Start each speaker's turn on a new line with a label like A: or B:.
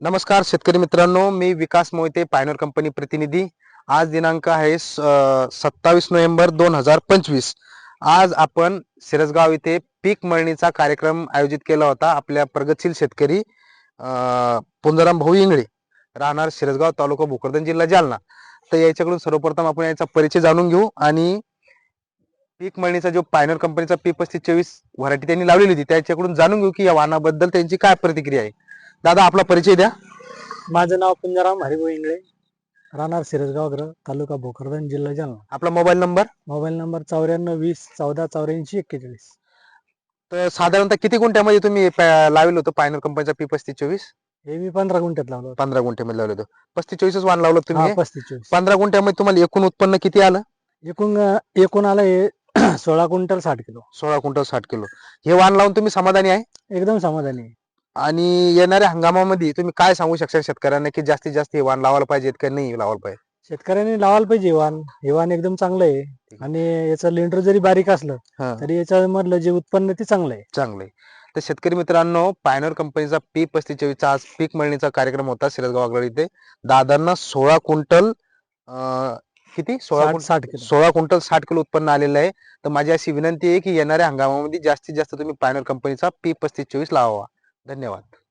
A: नमस्कार शेतकरी मित्रांनो. मी विकास मोहिते पायनर कंपनी प्रतिनिधी. आज दिनांक आहे सत्तावीस नोव्हेंबर दोन हजार पंचवीस. आज आपण सिरसगाव इथे पीक मळणीचा कार्यक्रम आयोजित केला होता. आपल्या प्रगतशील शेतकरी पुंजराम पुंजाराम भाऊ इंगळे राहणार शिरसगाव तालुका भोकरदन जिल्हा जालना. तर याच्याकडून सर्वप्रथम आपण याचा परिचय जाणून घेऊ आणि पीक मळणीचा जो पायनर कंपनीचा पी पस्तीस चोवीस व्हरायटी त्यांनी लावलेली होती त्याच्याकडून जाणून घेऊ की या वाहनाबद्दल त्यांची काय प्रतिक्रिया आहे. दादा आपला परिचय द्या.
B: माझं नाव पुंजाराम हरिभाऊ इंगळे. राहणार सिरसगाव ग्रह तालुका भोकरदन जिल्हा जालना.
A: आपला मोबाईल नंबर?
B: मोबाईल नंबर चौऱ्याण्णव वीस चौदा चौऱ्याऐंशी एक्केचाळीस.
A: तर साधारणतः किती गुंठ्यामध्ये तुम्ही पॅ- लावलं होतं पायनर कंपनीचा पी पस्तीस चोवीस?
B: हे मी पंधरा गुंठ्यात लावलं होतं.
A: पंधरा गुंठ्यामध्ये लावलं होतं. पस्तीस चोवीसच वाहन लावलं होतं
B: हा,
A: तुम्ही
B: पस्तीस चोवीस.
A: पंधरा गुंठ्यामध्ये तुम्हाला एकूण उत्पन्न किती आलं?
B: एकूण अं, एकूण आलं हे सोळा क्विंटल साठ किलो.
A: सोळा क्विंटल साठ किलो. हे वाहन लावून तुम्ही समाधानी आहे?
B: एकदम समाधानी आहे.
A: आणि येणाऱ्या हंगामामध्ये तुम्ही काय सांगू शकता शेतकऱ्यांना की जास्तीत जास्त हे वाहन लावायला पाहिजेत का नाही लावायला पाहिजे
B: शेतकऱ्यांनी लावायला पाहिजे वाहन हे वाहन एकदम चांगलं आहे. आणि याचं लिंटर जरी बारीक असलं
A: हा.
B: तरी याच्या मधलं जे उत्पन्न ते चांगलं आहे.
A: चांगलं आहे. तर शेतकरी मित्रांनो पायनर कंपनीचा पी पस्तीस चोवीसचा आज पीक मळणीचा कार्यक्रम होता सिरसगाव आगळ इथे. दादांना सोळा क्विंटल अं, किती? सोळा
B: साठ
A: क्विंटल
B: साठ किलो.
A: सोळा क्विंटल साठ किलो उत्पन्न आलेलं आहे. तर माझी अशी विनंती आहे की येणाऱ्या हंगामामध्ये जास्तीत जास्त तुम्ही पायनर कंपनीचा पी पस्तीस चोवीस लावा धन्यवाद.